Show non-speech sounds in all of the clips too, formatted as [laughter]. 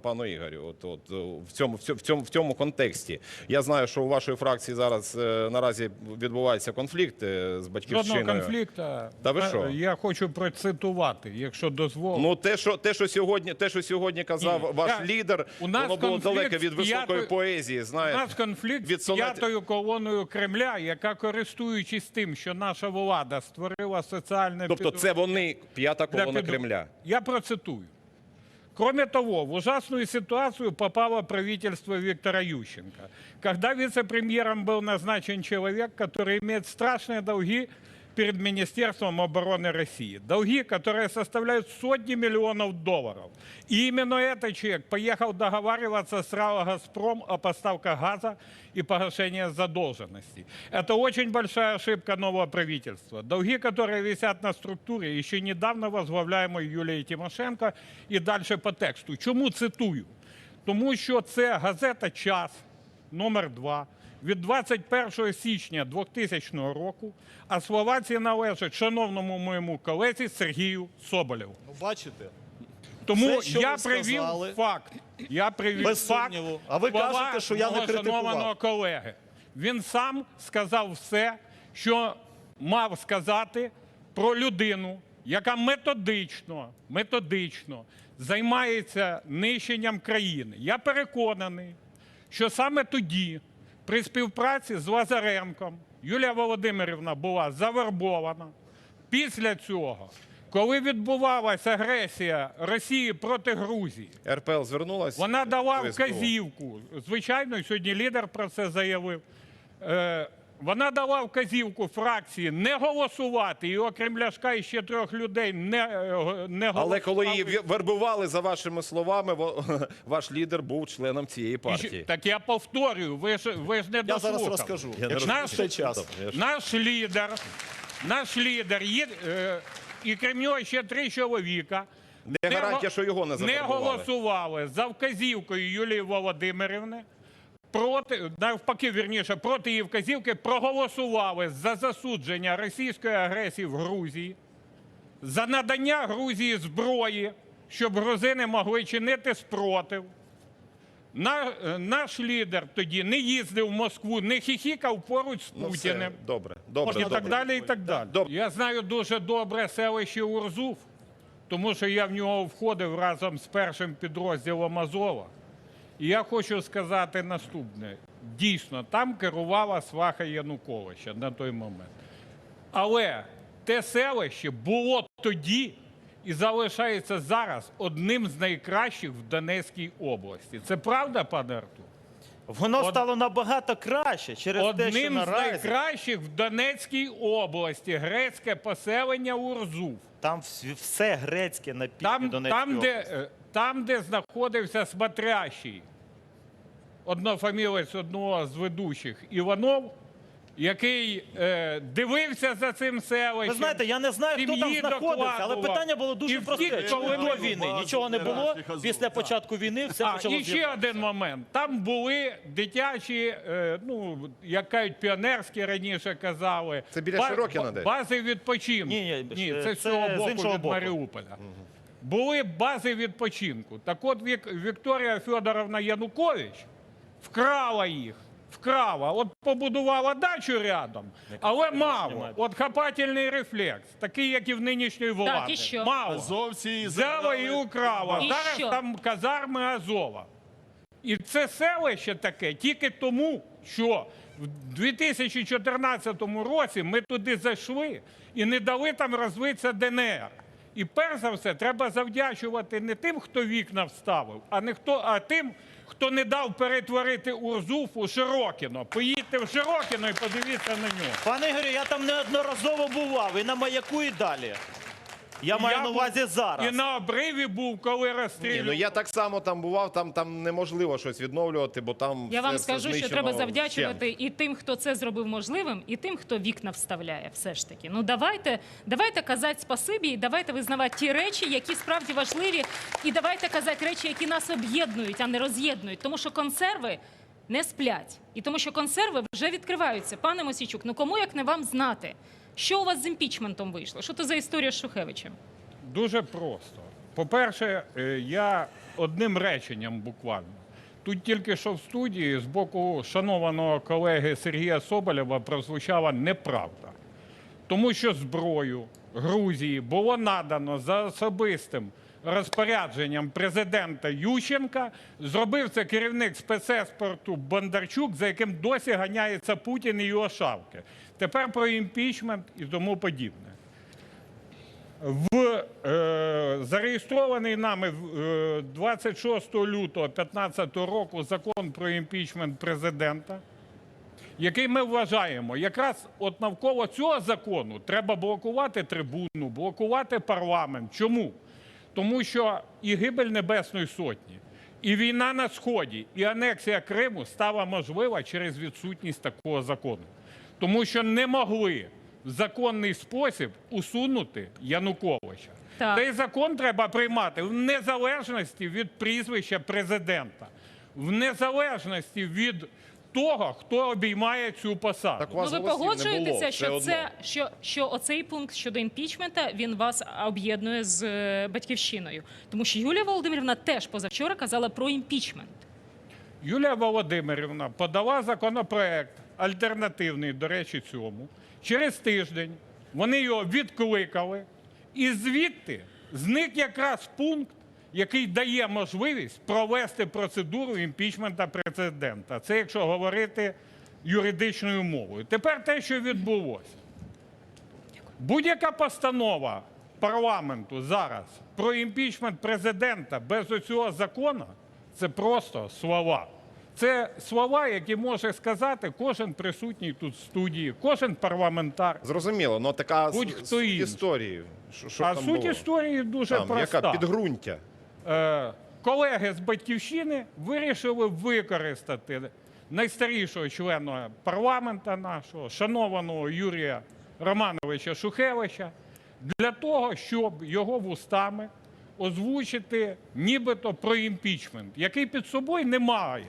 пану Ігорю. От, от, е, в, цьому, в, цьому, в, цьому, контексті. Я знаю, що у вашої фракції зараз е, наразі відбувається конфлікт е, з батьківщиною. Жодного конфлікту. Та ви що? Я хочу процитувати, якщо дозволите. Ну, те, що, те, що сьогодні, те, що сьогодні казав Ні, ваш я- лідер, у нас воно було далеко від високої п'ятою- поезії. У нас конфлікт від з п'ятою колоною Кремля, яка, користуючись тим, що наша влада створила соціальне тобто це вони п'ята колона піду- Кремля. Я процитую. Кроме того, в ужасную ситуацию попало правительство Виктора Ющенко, когда вице-премьером был назначен человек, который имеет страшные долги перед Министерством обороны России. Долги, которые составляют сотни миллионов долларов. И именно этот человек поехал договариваться с РАО «Газпром» о поставках газа и погашении задолженностей. Это очень большая ошибка нового правительства. Долги, которые висят на структуре, еще недавно возглавляемой Юлією Тимошенко, і далі по тексту. Чому цитую? Тому що це газета «Час» номер 2 від 21 січня 2000 року, а слова ці належать шановному моєму колезі Сергію Соболєву. Ну, бачите, Тому Все, що я ви привів сказали, факт. Я привів без факт. сумніву. А ви слова кажете, що я не мого критикував. шанованого колеги. Він сам сказав все, що мав сказати про людину, яка методично, методично займається нищенням країни. Я переконаний, що саме тоді, при співпраці з Лазаренком, Юлія Володимирівна була завербована. Після цього, коли відбувалася агресія Росії проти Грузії, РПЛ звернулась. вона дала вказівку. Звичайно, сьогодні лідер про це заявив. Вона дала вказівку фракції не голосувати, і окрім Ляшка і ще трьох людей не, е, не голосували. Але коли її вербували, за вашими словами, во- [laughs] ваш лідер був членом цієї І партії. Так я повторюю, ви ж, ви ж не я дослухали. зараз розкажу. Я не час. Я Наш лідер, наш лідер, є, е, і крім нього ще три чоловіка. Не гарантія, що його не не голосували за вказівкою Юлії Володимирівни. Проти навпаки, вірніше, проти її вказівки проголосували за засудження російської агресії в Грузії, за надання Грузії зброї, щоб грузини могли чинити спротив. На, наш лідер тоді не їздив в Москву, не хіхікав поруч з Ну, Путіним. добре, добре, І добре. так далі, і так далі. Добре. Я знаю дуже добре селище Урзув, тому що я в нього входив разом з першим підрозділом Азова. І я хочу сказати наступне: дійсно, там керувала сваха Януковича на той момент. Але те селище було тоді і залишається зараз одним з найкращих в Донецькій області. Це правда, пане Артур? Воно Од- стало набагато краще через те, що Одним з наразі найкращих в Донецькій області грецьке поселення Урзув. там вс- все грецьке на півдні Там, Донецької там, де, області. е, там, де знаходився Смотрящий, однофамілець одного з ведучих Іванов, який е, дивився за цим селищем. Ви знаєте, я не знаю, хто там сім'ї знаходився, але докладував. питання було І дуже втік, просте. Чому коли до війни нічого не було, після початку війни все А, почало і ще з'являтися. один момент. Там були дитячі, е, ну, як кажуть, піонерські раніше казали. Це біля ба- Широкіна десь? Бази відпочинку. Ні, ні, це це з цього з боку іншого від боку. Маріуполя. Були бази відпочинку. Так от Вік- Вікторія Федоровна Янукович вкрала їх. Вкрала, от побудувала дачу рядом, але мало. От хапательний рефлекс, такий, як і в нинішньої влади. і що? Мало. Азовці Взяла і украла. І Зараз що? там казарми Азова. І це селище таке тільки тому, що в 2014 році ми туди зайшли і не дали там розвитися ДНР. І перш за все треба завдячувати не тим, хто вікна вставив, а не хто, а тим, хто не дав перетворити Урзуф у Широкіно. Поїдьте в Широкіно і подивіться на нього. Пане Ігорю, я там неодноразово бував і на маяку, і далі. Я маю на був- увазі зараз. І на обриві був, коли Ні, ну я так само там бував, там, там неможливо щось відновлювати, бо там Я все вам скажу, що знищено треба вщент. завдячувати і тим, хто це зробив можливим, і тим, хто вікна вставляє. Все ж таки. Ну давайте, давайте казати спасибі, і давайте визнавати ті речі, які справді важливі, і давайте казати речі, які нас об'єднують, а не роз'єднують. Тому що консерви не сплять, і тому що консерви вже відкриваються. Пане Мосічук, ну кому як не вам знати, що у вас з імпічментом вийшло? Що це за історія з Шухевичем? Дуже просто. По-перше, е, я одним реченням буквально. Тут тільки що в студії з боку шанованого колеги Сергія Соболєва прозвучала неправда. Тому що зброю Грузії було надано за особистим розпорядженням президента Ющенка. Зробив це керівник спецеспорту Бондарчук, за яким досі ганяється Путін і його шавки. Тепер про імпічмент і тому подібне. В е, зареєстрований нами е, 26 лютого 2015 року закон про імпічмент президента, який ми вважаємо, якраз от навколо цього закону треба блокувати трибуну, блокувати парламент. Чому? Тому що і гибель Небесної Сотні, і війна на Сході, і анексія Криму стала можлива через відсутність такого закону. Тому що не могли в законний спосіб усунути Януковича. Так. Цей закон треба приймати в незалежності від прізвища президента, в незалежності від того, хто обіймає цю посаду. Так Ну ви голосів було, погоджуєтеся, що це що, що оцей пункт щодо імпічмента він вас об'єднує з е, батьківщиною, тому що Юлія Володимирівна теж позавчора казала про імпічмент. Юлія Володимирівна подала законопроект альтернативний, до речі, цьому. Через тиждень вони його відкликали, і звідти зник якраз пункт, який дає можливість провести процедуру імпічмента президента. Це якщо говорити юридичною мовою. Тепер те, що відбулося. Будь-яка постанова парламенту зараз про імпічмент президента без оцього закону це просто слова. Це слова, які може сказати кожен присутній тут в студії, кожен парламентар. Зрозуміло, ну така Будь-хто суть історії. Що, що а там суть було? історії дуже Там, проста. яка підґрунтя. Е, колеги з батьківщини вирішили використати найстарішого члена парламента нашого, шанованого Юрія Романовича Шухевича, для того, щоб його вустами озвучити нібито про імпічмент, який під собою не має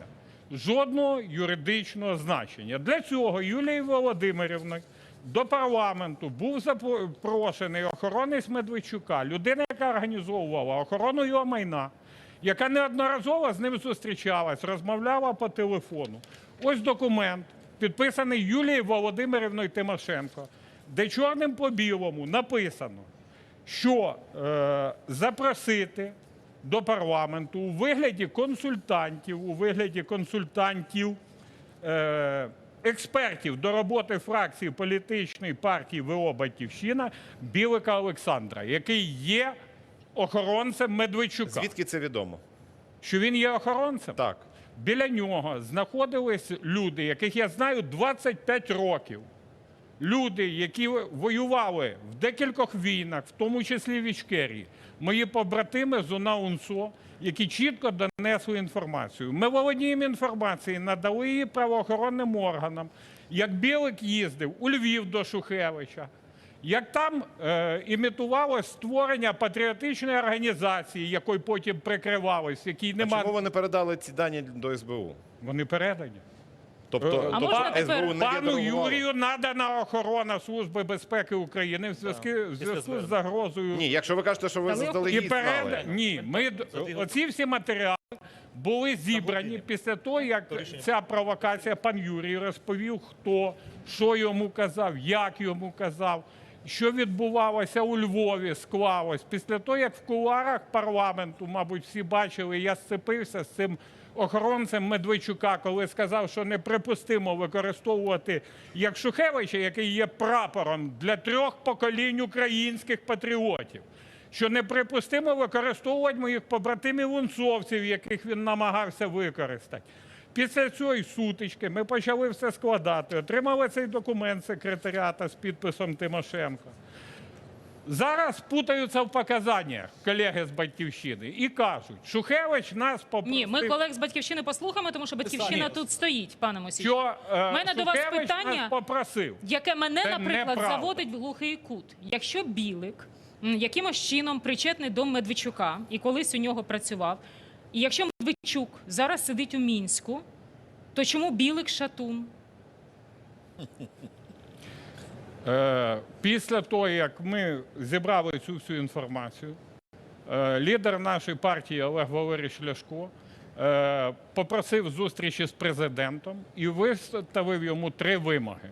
жодного юридичного значення. Для цього Юлії Володимирівни до парламенту був запрошений охоронець Медведчука, людина, яка організовувала охорону його майна, яка неодноразово з ним зустрічалась, розмовляла по телефону. Ось документ, підписаний Юлією Володимирівною Тимошенко, де чорним по білому написано, що е, запросити до парламенту у вигляді консультантів, у вигляді консультантів е, експертів до роботи фракції політичної партії ВО Батьківщина Білика Олександра, який є охоронцем Медведчука. Звідки це відомо? Що він є охоронцем? Так. Біля нього знаходились люди, яких я знаю 25 років. Люди, які воювали в декількох війнах, в тому числі в Ічкерії. Мої побратими з УНА УНСО, які чітко донесли інформацію. Ми володіємо інформацією, надали її правоохоронним органам. Як Білик їздив у Львів до Шухевича, як там е, імітувалось створення патріотичної організації, якою потім прикривалось, якій А нема. чому ви не передали ці дані до СБУ? Вони передані. Тобто, А тобто можна тепер- СБУ не Пану відреагувало? Юрію надана охорона Служби безпеки України в зв'язку в зв'язку з загрозою. Ні, якщо ви кажете, що ви Але- І заздалегідь знали. перед ні, ми д- оці всі матеріали були зібрані після того, як ця провокація пан Юрій розповів, хто що йому казав, як йому казав, що відбувалося у Львові, склалось. Після того, як в куларах парламенту, мабуть, всі бачили, я сцепився з цим охоронцем Медведчука, коли сказав, що неприпустимо використовувати як Шухевича, який є прапором для трьох поколінь українських патріотів що неприпустимо використовувати моїх побратимів унцовців, яких він намагався використати. Після цієї сутички ми почали все складати, отримали цей документ секретаріата з підписом Тимошенко. Зараз путаються в показаннях колеги з батьківщини і кажуть, Шухевич нас попросив, Ні, ми колег з батьківщини послухаємо, тому що батьківщина тут стоїть, пане Мосій. що е, мене до вас Шухевич питання. нас попросив. Яке мене, Це наприклад, неправда. заводить в глухий кут. Якщо Білик якимось чином причетний до Медведчука і колись у нього працював, і якщо Медведчук зараз сидить у Мінську, то чому Білик шатун? Е, після того, як ми зібрали цю всю інформацію, е, лідер нашої партії Олег Валерійович Ляшко е, попросив зустрічі з президентом і виставив йому три вимоги.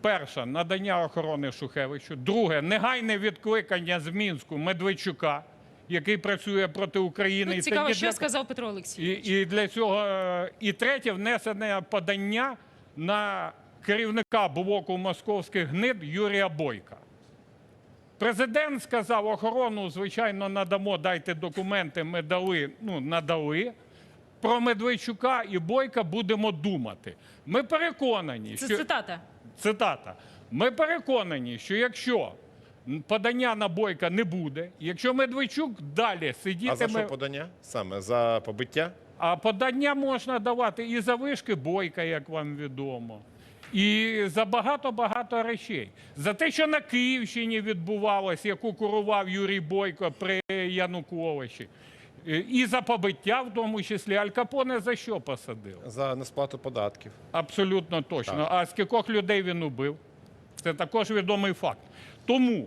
Перша надання охорони Шухевичу. Друге негайне відкликання з Мінську Медведчука, який працює проти України. Ну, цікаво, що для- сказав Петро Олексійович. і, і для цього і третє внесене подання на керівника блоку московських гнид Юрія Бойка. Президент сказав, охорону, звичайно, надамо, дайте документи, ми дали, ну, надали. Про Медведчука і Бойка будемо думати. Ми переконані, Це що цитата. цитата. Ми переконані, що якщо подання на Бойка не буде, якщо Медведчук далі А за що подання? Саме за побиття? а подання можна давати і за вишки бойка, як вам відомо, і за багато-багато речей. За те, що на Київщині відбувалось, яку курував Юрій Бойко при Януковичі. І- І за побиття, в тому числі, Аль Капоне за що посадив? За несплату податків. Абсолютно точно. Так. А скількох людей він убив? Це також відомий факт. Тому, е,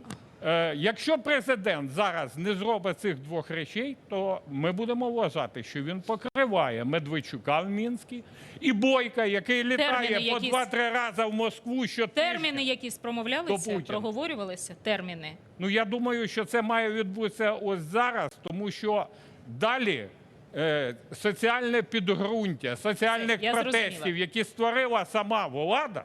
якщо президент зараз не зробить цих двох речей, то ми будемо вважати, що він покриває Медведчука в Мінській і Бойка, який літає Терміни по два-три рази в Москву щотижня. Терміни, які спромовлялися, проговорювалися. Терміни. Ну я думаю, що це має відбутися ось зараз, тому що далі е, соціальне підґрунтя, соціальних я протестів, зрозуміла. які створила сама влада,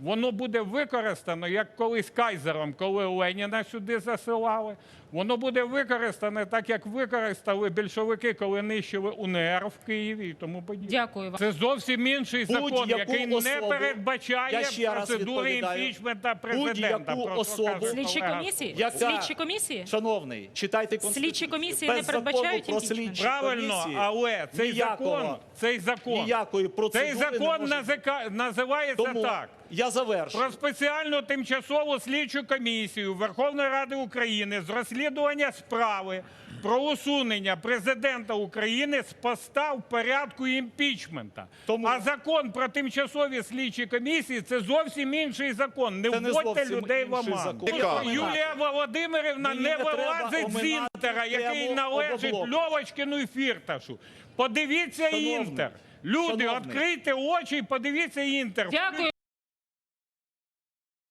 воно буде використано як колись кайзером, коли Леніна сюди засилали. Воно буде використане так, як використали більшовики, коли нищили УНР в Києві і тому подібне. Дякую вам. Це зовсім інший закон, який не передбачає процедури імпічмента президента. будь-яку особу- Слідчі комісії? Яка- Слідчі комісії? Шановний, читайте Конституцію. Слідчі комісії не Без закону передбачають імпічмент? Правильно, але цей ніякого- закон, цей закон, ніякої процедури цей не закон може назика- називається Тому так. Я завершу. Про спеціальну тимчасову слідчу комісію Верховної Ради України з розслідування справи про усунення президента України з поста в порядку імпічмента. Тому- А закон про тимчасові слідчі комісії це зовсім інший закон. Не Це не вводьте зовсім людей в інший оману. закон. Цікаво. Юлія Володимирівна Мені не не треба вилазить з оминати інтера, який тему належить «Опоблоку». Льовочкину і Фірташу. Подивіться Шановний, інтер. Люди, шановний. відкрийте очі і подивіться інтер. Дякую.